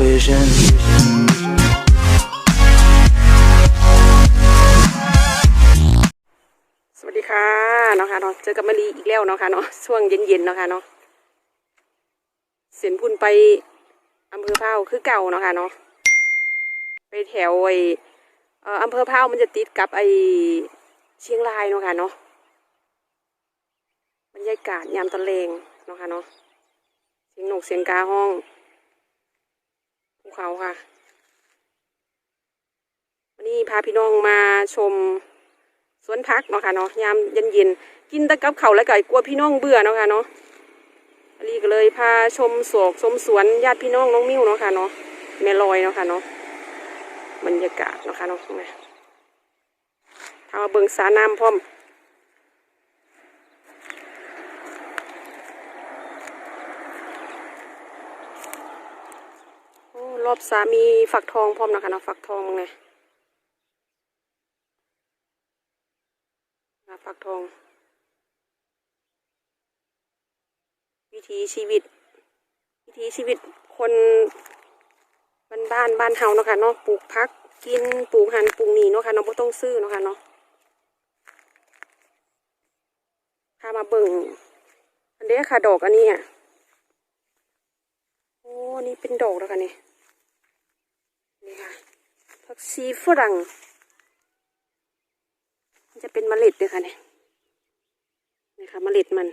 vision. สวัสดีค่ะเนาะค่ะเนาะเจอกับมารีอีกแล้วเนาะค่ะเนาะช่วงเย็นๆเนาะค่ะเนาะเสียนพุ่นไปอำเภอพร้าคือเก่าเนาะค่ะเนาะไปแถวไออ่ออำเภอพร้ามันจะติดกับไอเชียงรายเนาะค่ะเนาะบรรยากาศยามตะเลงเนาะค่ะเนาะเสียงนกเสียงกาห้อง ภูเขาค่ะ วันนี้พาพี่น้องมาชมสวนพักเนาะค่ะเนาะยามเย็นเย็นๆกินตะกับเขาแล้วก็กลัวพี่น้องเบื่อเนาะค่ะเนาะอันนี้ก็เลยพาชมสวนชมสวนญาติพี่น้องน้องมิ้วเนาะค่ะเนาะแม่ลอยเนาะค่ะเนาะบรรยากาศเนาะค่ะเนาะมาทางมาเบิงสาน้ำพร้อมโอ้รอบสามีฝักทองพร้อมนะคะเนาะฝักทองไงนาฟักทอง วิถีชีวิต วิถีชีวิตคนบ้านบ้านบ้านเฮาเนาะค่ะเนาะปลูกพักกินปลูกหันปลูกหนีเนาะค่ะเนาะบ่ต้องซื้อเนาะค่ะเนาะพามาเบิ่งอันเนี้ยค่ะดอกอันนี้อะโอ้นนี่เป็นดอกแล้วค่ะนี่ นี่ค่ะผักชีฝรั่งมันจะเป็นเมล็ดด้วยค่ะเนี่ยนี่ค่ะเมล็ดมัน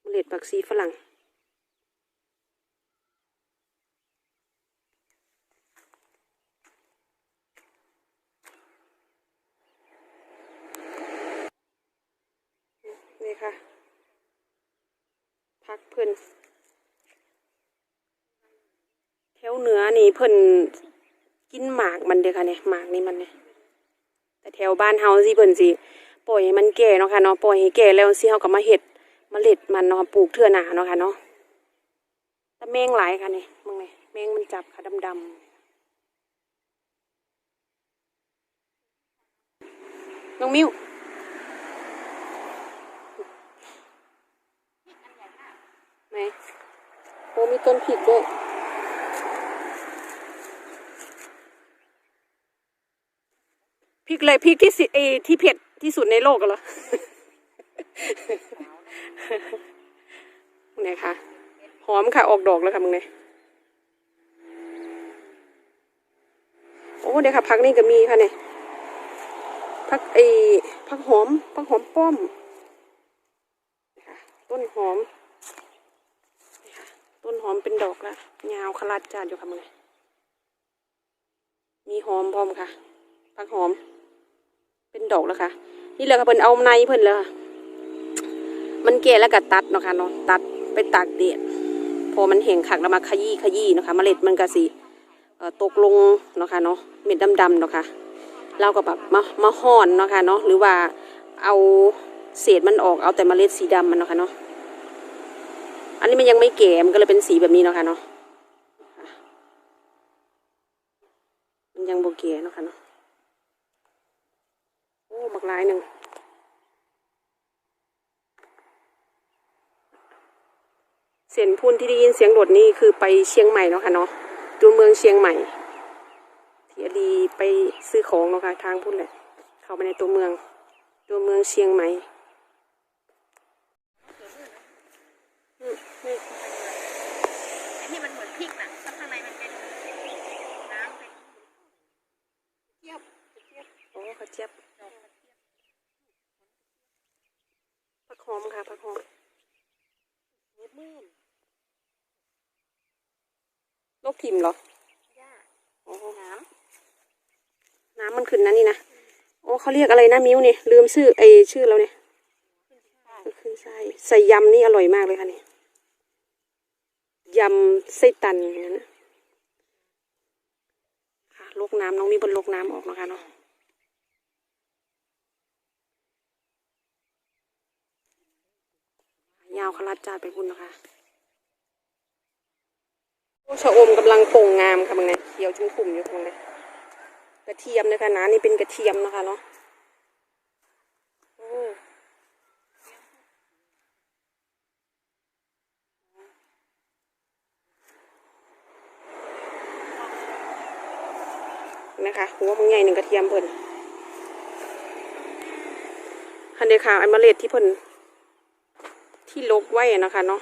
เมล็ดผักชีฝรั่งนี่ค่ะพักเพิ่อน แถวเหนือนี่เพิ่นกินหมากมันเด้อค่ะเนี่ยหมากนี่มันเนี่ยแต่แถวบ้านเฮาสิเพิ่นสิปล่อยให้มันแก่เนาะค่ะเนาะปล่อยให้แก่แล้วสิเฮาก็มาเฮ็ดมเมล็ดมันเนาะปลูกเทื่อหนาเนาะค่ะเนาะแต่แมงหลายค่ะเนี่ยมึงเนี่ยแมงมันจับค่ะดำๆน้องมิวไหนโอ้มีต้นพริกด้วย พริกเลยพริกที่สิเอที่เผ็ดที่สุดในโลกเหรอเนี่ยค่ะ หอมค่ะ ออกดอกแล้วค่ะมึงเนี่ยโอ้เดี๋ยวค่ะพักนี่ก็มีค่ะเนี่ยพักไอพักหอมพักหอมป้อมนะคะต้นหอมนะคะต้นหอมเป็นดอกแล้วยาวขลาดจานอยู่ค่ะมึงมีหอมพร้อมค่ะพักหอม เป็นดอกแล้วค่ะ นี่แหละค่ะเพิ่นเอาในเพิ่นเลยค่ะมันแก่แล้วก็ตัดเนาะค่ะเนาะตัดไปตากแดดพอมันแห้งขักแล้วมาขยี้ขยี้เนาะค่ะเมล็ดมันก็สิตกลงเนาะค่ะเนาะเม็ดดำๆเนาะค่ะเราก็แบบมามาห่อนเนาะค่ะเนาะหรือว่าเอาเศษมันออกเอาแต่เมล็ดสีดำมันเนาะค่ะเนาะอันนี้มันยังไม่แก่มันก็เลยเป็นสีแบบนี้เนาะค่ะเนาะมันยังโบแก่เนาะค่ะเนาะ อ้บักหลายหนึ่งเสียงพุ่นที่ได้ยินเสียงรถนี่คือไปเชียงใหม่เนาะค่ะเนาะตัวเมืองเชียงใหม่ที่อดีไปซื้อของเนาะค่ะทางพุ่นแหละเข้าไปในตัวเมือง ตัวเมืองเชียงใหม่อืมนี่ไอ้ที่มันเหมือนพริกน่ะข้างในมันเป็นน้ำเป็นโอ้ข้าวเจี๊ยบผัก หอมค่ะผักหอมเม็ดมื่นโรคทิมเหรอหญ้าโอ้น้น้ำมันขึ้นนะนี่นะ โอ้เขาเรียกอะไรนะมิ้วนี่ลืมชื่อไอชื่อเราเนี่ยำก็คือไส้ใส่ยำนี่อร่อยมากเลยค่ะนี่ยำไส้ตันอย่างนั้นนะค่ะลกน้ำน้องมีบนลกน้ำออกนะคะเนาะ ยาวขลัดจัดไปพุ่นะคะชะอมกำลังโป่งงามค่ะบางเนี่ยเขียวชุ่มขุ่มอยู่ตรงนี้กระเทียมนะคะนะนี่เป็นกระเทียมนะคะเนาะนะคะหัวมังใหญ่หนึ่งกระเทียมเพิ่นฮันเดค่ะอันเมล็ดที่เพิ่น ที่ลกไว้นะคะเนาะ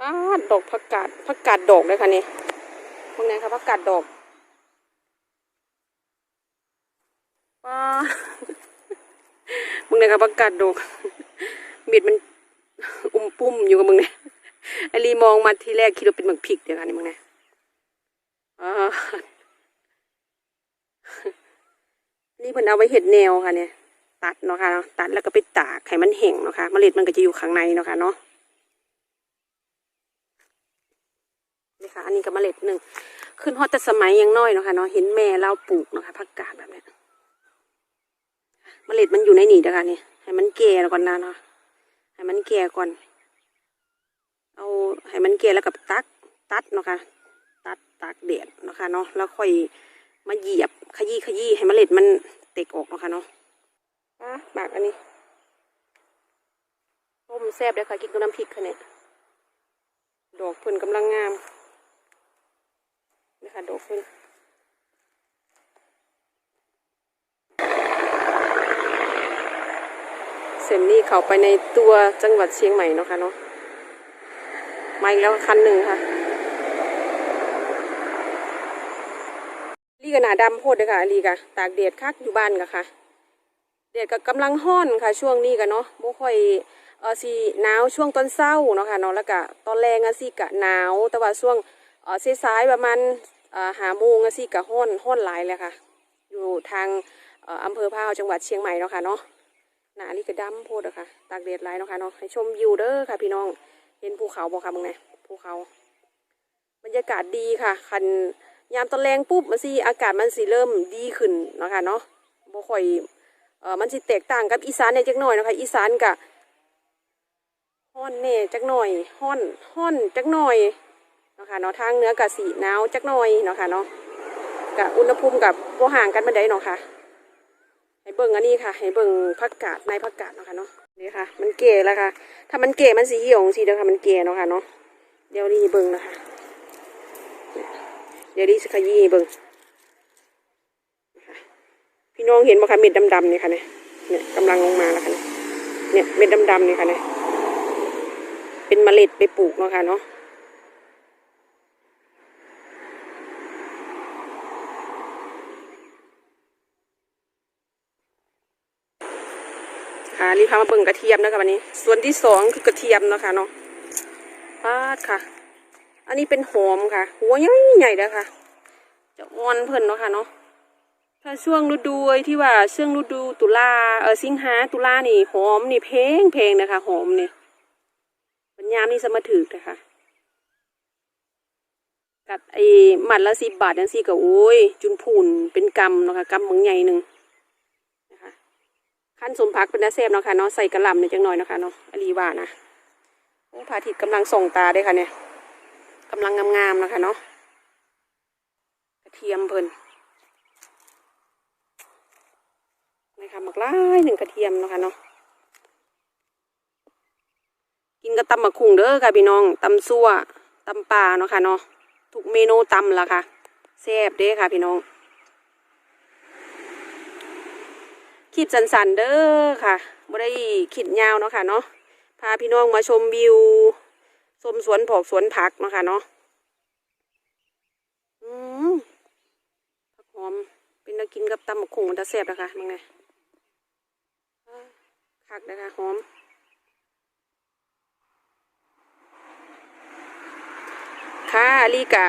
อ้าดอกผักกาดผักกาดดอกเลยค่ะนี่พวกนี้ค่ะผักกาดดอกว้ามึงเนี่ยครับประกาศดอกเบ็ดมันอุ้มปุ้มอยู่กับมึงเนี่ยไอรีมองมาทีแรกคิดว่าเป็นหมึกพริกเดี๋ยวกันนี่มึงเนี่ยอ่านี่เพิ่นเอาไว้เห็ดแนวค่ะเนี่ย ตัดเนาะค่ะเนาะตัดแล้วก็ไปตากให้มันแห้งเนาะค่ะเมล็ดมันก็จะอยู่ข้างในเนาะค่ะเนาะนี่ค่ะ อันนี้ก็เมล็ดหนึ่งขึ้นฮอตแต่สมัยยังน้อยเนาะค่ะเนาะเห็นแม่เราปลูกเนาะค่ะผักกาดแบบนี้เมล็ดมันอยู่ในนี่เด้อค่ะนี่ให้มันแก่แล้วก่อนนะเนาะให้มันแก่ก่อน เอาให้มันแก่แล้วกับตักตัดเนาะค่ะตัดตากแดดเนาะค่ะเนาะแล้วค่อยมาเหยียบขยี้ขยี้ให้เมล็ดมันเตกออกเนาะค่ะเนาะ อะหมากอันนี้ต้มแซ่บเด้ค่ะ กินกับน้ำพริกค่ะเนี่ยดอกพิ่นกำลังงามนี่ค่ะดอกพิ่นเส้นนี้เข้าไปในตัวจังหวัดเชียงใหม่เนาะค่ะเนาะมาอีกแล้วคันหนึ่งค่ะลีกหนาดำโพดเลยค่ะลีกะตากแดดคักอยู่บ้านกะค่ะ แดดก็กำลังห้อนค่ะ ช่วงนี้กันเนาะบ่ค่อยเออสีหนาวช่วงตอนเช้าเนาะค่ะเนาะแล้วก็ตอนแรงอะสิกะหนาว แต่ว่าช่วงเออสายประมาณเออหาโมงอะสิกะห้อนห้อนหลายเลยค่ะ อยู่ทางเอออำเภอพาวจังหวัดเชียงใหม่เนาะค่ะเนาะหนานี่ก็ดำโพดอะค่ะตากแดดหลายเนาะค่ะเนาะให้ชมวิวเด้อค่ะพี่น้องเห็นภูเขาบ่ค่ะมึงไงภูเขา บรรยากาศดีค่ะ คันยามตอนแรงปุ๊บมันสิอากาศมันสิเริ่มดีขึ้นเนาะค่ะเนาะบ่ค่อย ออมันสิแตกต่างกับอีสานเนี่ยจักหน่อยนะคะอีสานกะฮ้อนแน่จักหน่อยฮ้อนฮ้อนจักหน่อยเนาะค่ะเนาะทางเนื้อกะสีหนาวจักหน่อยเนาะค่ะเนาะกะอุณหภูมิกับบ่ห่างกันบันไดเนาะค่ะให้เบิ่งอันนี้ค่ะ ให้เบิ่งผักกาดในผักกาดเนาะค่ะเนาะนี่ค่ะ มันเก่แล้วค่ะ ถ้ามันเก่มันสีเหี่ยวสีเดียวค่ะมันเก่เนาะค่ะเนาะเดี๋ยวนี้เบิ่งนะคะเดี๋ยวนี้สิขยี้ให้เบิ่ง พี่น้องเห็นไหมคะเม็ดดำๆนี่ค่ะเนี่ยเนี่ยกำลังลงมาแล้วค่ะเนี่ยเม็ดดำๆนี่ค่ะเนี่ยเป็นเมล็ดไปปลูกเนาะค่ะเนาะค่ะรีบพามาเบิ่งกระเทียมนะคะวันนี้ ส่วนที่สองคือกระเทียมเนาะคะเนาะปาดค่ะ อันนี้เป็นหอมค่ะ หัวใหญ่ใหญ่เลยค่ะ จะอ่อนเพิ่นเนาะค่ะเนาะ ถ้าช่วงฤดูที่ว่าช่วงฤดูตุลาเออสิงหาตุลานี่หอมนี่เพลงเพลงนะคะหอมนี่ปัญญามนี่สมาถือนะคะกัดไอ้หมัดละสิบบาทจังซี่ก็โอ้ย จุนพูนเป็นกำนะคะกำมึงใหญ่หนึ่งนะคะขั้นสมพักเป็นนาเซฟนะคะเนาะใส่กระลำเนี่ยจังหน่อยนะคะเนาะอลีว่านะโอ้พระอาทิตย์กำลังส่องตาได้ค่ะเนี่ยกำลังงามๆนะคะเนาะกระเทียมเพลิน ค่ะหมักหลายหนึ่งกระเทียมนะคะเนาะกินกับตำหมักคุงเด้อค่ะพี่น้องตำซั่วตำปลาเนาะค่ะเนาะทุกเมนูตำละค่ะแซ่บเด้อค่ะพี่น้องคลิปสันๆเด้อค่ะไม่ได้คิดยาวเนาะค่ะเนาะพาพี่น้องมาชมวิวชมสวนผอกสวนผักเนาะค่ะเนาะอืมผักหอมเป็นนักกินกับตำบักขุ่งมันจะแซ่บนะคะมึงไง คักนะคะหอมค่ะอลีกะ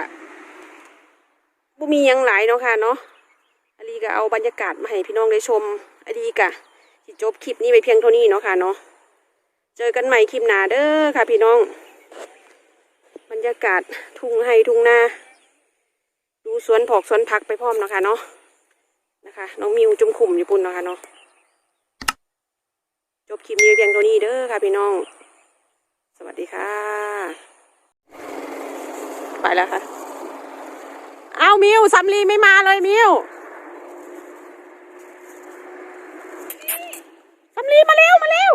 บ่มียังหลายเนาะค่ะเนาะอลีก็เอาบรรยากาศมาให้พี่น้องได้ชมอลีกะสิจบคลิปนี้ไปเพียงเท่านี้เนาะค่ะเนาะเจอกันใหม่คลิปหน้าเด้อค่ะพี่น้อง บรรยากาศทุ่งไฮทุ่งนาดูสวนผอกสวนผักไปพร้อมเนาะค่ะเนาะนะคะน้องมิวจุ่มขุ่มอยู่ปุ่นเนาะค่ะเนาะ จบคลิปนี้ไปเพียงเท่านี้เด้อค่ะพี่น้อง สวัสดีค่ะ ไปแล้วค่ะ เอามิวซัมลีไม่มาเลยมิวซัมลีมาเร็วมาเร็ว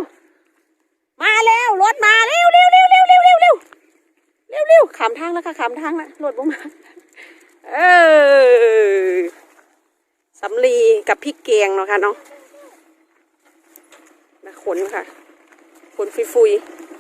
มาแล้วรถมาเร็วเร็วเร็วเร็วเร็วเร็วเร็วเร็วเร็วขามทางแล้วค่ะขามทางแล้วรถบ่มาเออสำลีกับพริกแกงเนาะค่ะเนาะ ขนค่ะ ขนฟุยๆ